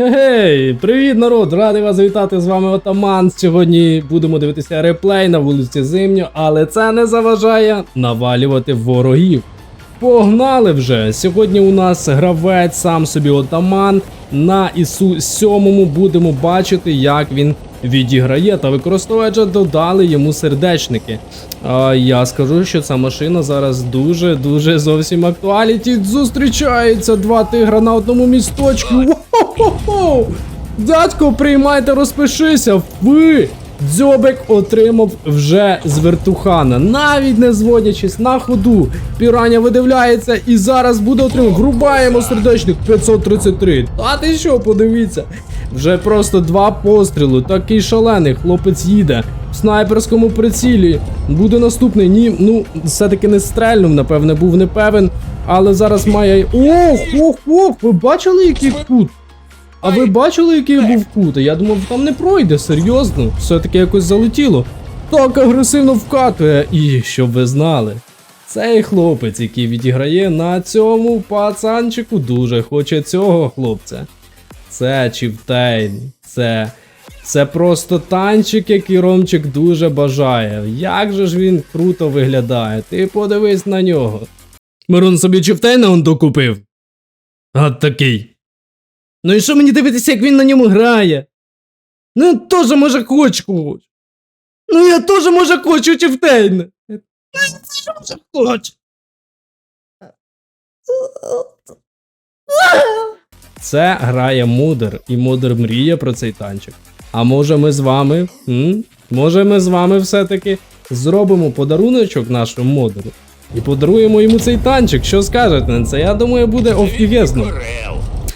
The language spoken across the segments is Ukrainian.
Гей, привіт, народ! Радий вас вітати з вами Отаман. Сьогодні будемо дивитися реплей на вулиці Зимньо, але це не заважає навалювати ворогів. Погнали вже! Сьогодні у нас гравець сам собі отаман. На ісу 7 будемо бачити, як він відіграє та використовуючи додали йому сердечники. А я скажу, що ця машина зараз дуже-дуже зовсім актуаліті. Зустрічаються два тигра на одному місточку. Воу-хо-хо-хо! Дядько, приймайте, розпишися. Ви! Дзьобик отримав вже з вертухана, навіть не зводячись на ходу. Піраня видивляється і зараз буде отримав. Врубаємо сердечник 533. А ти що, подивіться? Вже просто два постріли. Такий шалений. Хлопець їде. В снайперському прицілі. Буде наступний. Ні, ну, все-таки не стрельнув, напевне, був не певен. Але зараз має. Ох, ох, ох! Ви бачили, який кут? А ви бачили, який був кут? Я думав, там не пройде, серйозно. Все-таки якось залетіло. Так агресивно вкатує. І щоб ви знали. Цей хлопець, який відіграє на цьому пацанчику, дуже хоче цього хлопця. Це Чівтейн. Це. Це просто танчик, який Ромчик дуже бажає. Як же ж він круто виглядає. Ти подивись на нього. Мирон собі Чівтейна он докупив. От такий. Ну і що мені дивитися, як він на ньому грає? Ну я теж може хочу. Ну я теж може хочу Чівтейна. Ну я теж може хочу. Це грає Мудер, і Мудер мріє про цей танчик. А може ми з вами? М? Може ми з вами все-таки зробимо подаруночок нашому модеру і подаруємо йому цей танчик. Що скажете на це? Я думаю, буде офігезно.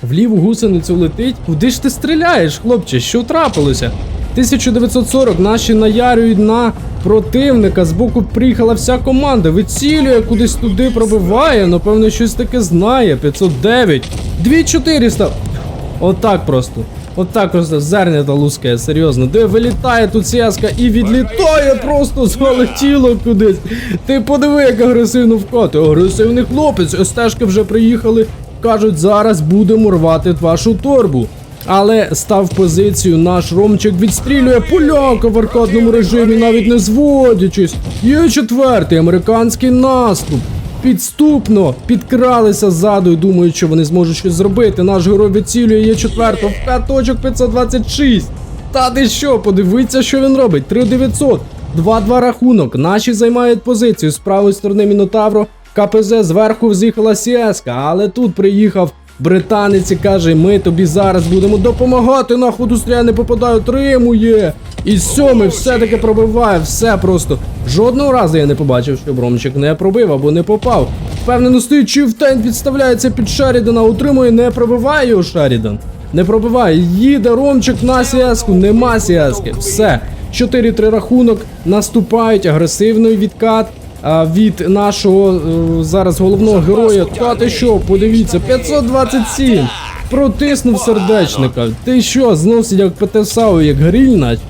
В ліву гусеницю летить. Куди ж ти стріляєш, хлопче? Що трапилося? 1940 наші наярюють на противника. Збоку приїхала вся команда. Вицілює, кудись туди пробиває. Напевно, щось таке знає. 509. 2400. Отак просто. Отак просто зернята лускає, серйозно. Де вилітає тут сіска і відлітає просто залетіло кудись. Ти подиви, як агресивно вкати. Агресивний хлопець. СТшки вже приїхали. Кажуть, зараз будемо рвати вашу торбу. Але став позицію наш Ромчик відстрілює поляка в аркадному режимі, навіть не зводячись. Є четвертий американський наступ. Підступно підкралися ззаду і думають, що вони зможуть щось зробити. Наш герой відцілює є четверто в п'яточок 526. Та ти що, подивіться, що він робить. 3900. 2-2 рахунок. Наші займають позицію з правої сторони Мінотавро. КПЗ зверху вз'їхала Сіеска, але тут приїхав британець і каже: ми тобі зараз будемо допомагати. На ходу стріляє не попадає, отримує. І сьомий все-таки пробиває, все просто. Жодного разу я не побачив, щоб Ромчик не пробив або не попав. Впевнено стоїть, Чифтейн підставляється під Шарідана, утримує, не пробиває його Шарідан. Не пробиває, їде Ромчик на сіаску, нема сіаски. Все. 4-3 рахунок, наступають, агресивний відкат. Від нашого е, зараз головного героя. Та ти що, подивіться, 527. Протиснув сердечника. Ти що, знов як ПТСАУ, як гриль, наче.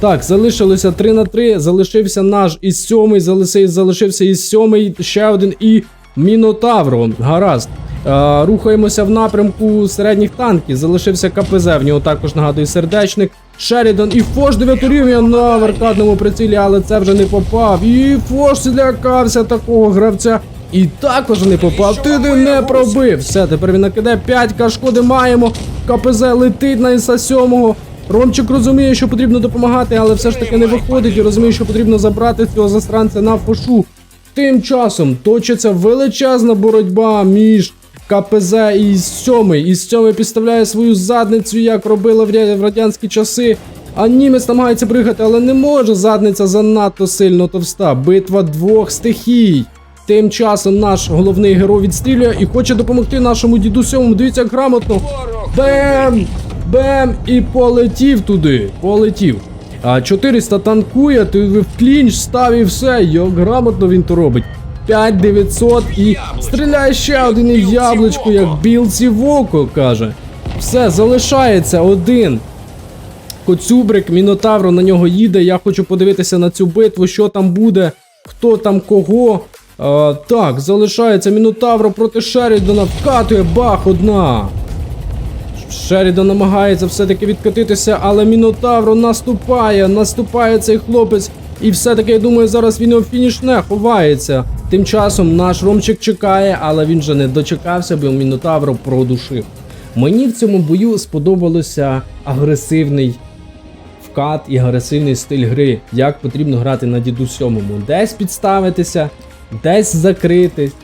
Так, залишилося 3 на 3. Залишився наш із сьомий, залишився, залишився із сьомий, ще один і Мінотавро. Гаразд. Е, рухаємося в напрямку середніх танків. Залишився КПЗ, в нього також нагадує сердечник. Шерідан і Фош 9 рівня на аркадному прицілі, але це вже не попав. І Фош злякався такого гравця. І також не попав. Ти не пробив. Все, тепер він накидає 5к шкоди маємо. КПЗ летить на Іса 7 Ромчик розуміє, що потрібно допомагати, але все ж таки не виходить і розуміє, що потрібно забрати цього застранця на фошу. Тим часом точиться величезна боротьба між КПЗ і сьомий. І сьомий підставляє свою задницю, як робила в радянські часи. А німець намагається пригати, але не може. Задниця занадто сильно товста. Битва двох стихій. Тим часом наш головний герой відстрілює і хоче допомогти нашому діду сьомому. Дивіться, грамотно. Бем! Бем! І полетів туди. Полетів. А 400 танкує, ти в клінч став і все. Як грамотно він то робить. 5900 і стріляє ще один і яблучко, як білці в око, каже. Все, залишається один. Коцюбрик, Мінотавро на нього їде. Я хочу подивитися на цю битву, що там буде, хто там кого. А, так, залишається Мінотавро проти Шерідона. Вкатує бах одна. Шерідан намагається все-таки відкотитися, але Мінотавро наступає, наступає цей хлопець. І все-таки я думаю, зараз він його фінішне ховається. Тим часом наш Ромчик чекає, але він вже не дочекався, бо Мінотавро продушив. Мені в цьому бою сподобалося агресивний вкат і агресивний стиль гри, як потрібно грати на діду сьомому. Десь підставитися, десь закритися,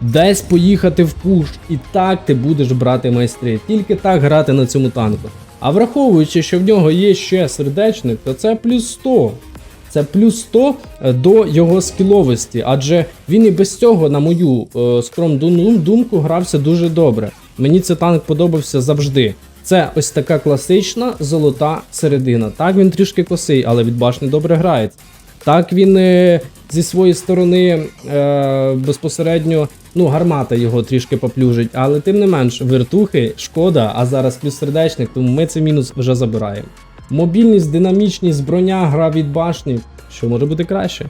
десь поїхати в пуш. І так ти будеш брати майстри. Тільки так грати на цьому танку. А враховуючи, що в нього є ще сердечник, то це плюс 100. Це плюс 100 до його скіловості, адже він і без цього, на мою е, скромну думку, грався дуже добре. Мені цей танк подобався завжди. Це ось така класична золота середина. Так він трішки косий, але від башни добре грається. Так він е, зі своєї сторони е, безпосередньо, ну, гармата його трішки поплюжить, але тим не менш, вертухи, шкода, а зараз плюс сердечник, тому ми цей мінус вже забираємо. Мобільність, динамічність, броня, гра від башні, що може бути краще.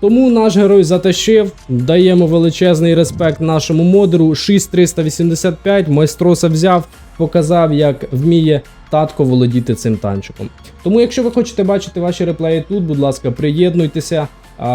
Тому наш герой затащив, даємо величезний респект нашому модеру. 6385, майстроса взяв, показав, як вміє татко володіти цим танчиком. Тому, якщо ви хочете бачити ваші реплеї тут, будь ласка, приєднуйтеся.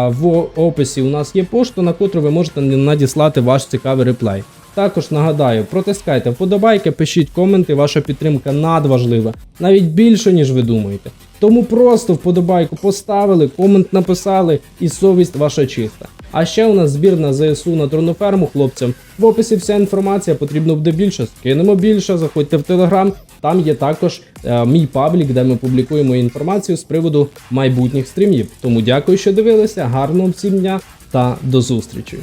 В описі у нас є пошта, на котру ви можете надіслати ваш цікавий реплей. Також нагадаю, протискайте вподобайки, пишіть коменти, ваша підтримка надважлива, навіть більше, ніж ви думаєте. Тому просто вподобайку поставили, комент написали і совість ваша чиста. А ще у нас збір на ЗСУ на троноферму хлопцям. В описі вся інформація, потрібно буде більше. Скинемо більше, заходьте в телеграм. Там є також е, мій паблік, де ми публікуємо інформацію з приводу майбутніх стрімів. Тому дякую, що дивилися. Гарного всім дня та до зустрічі.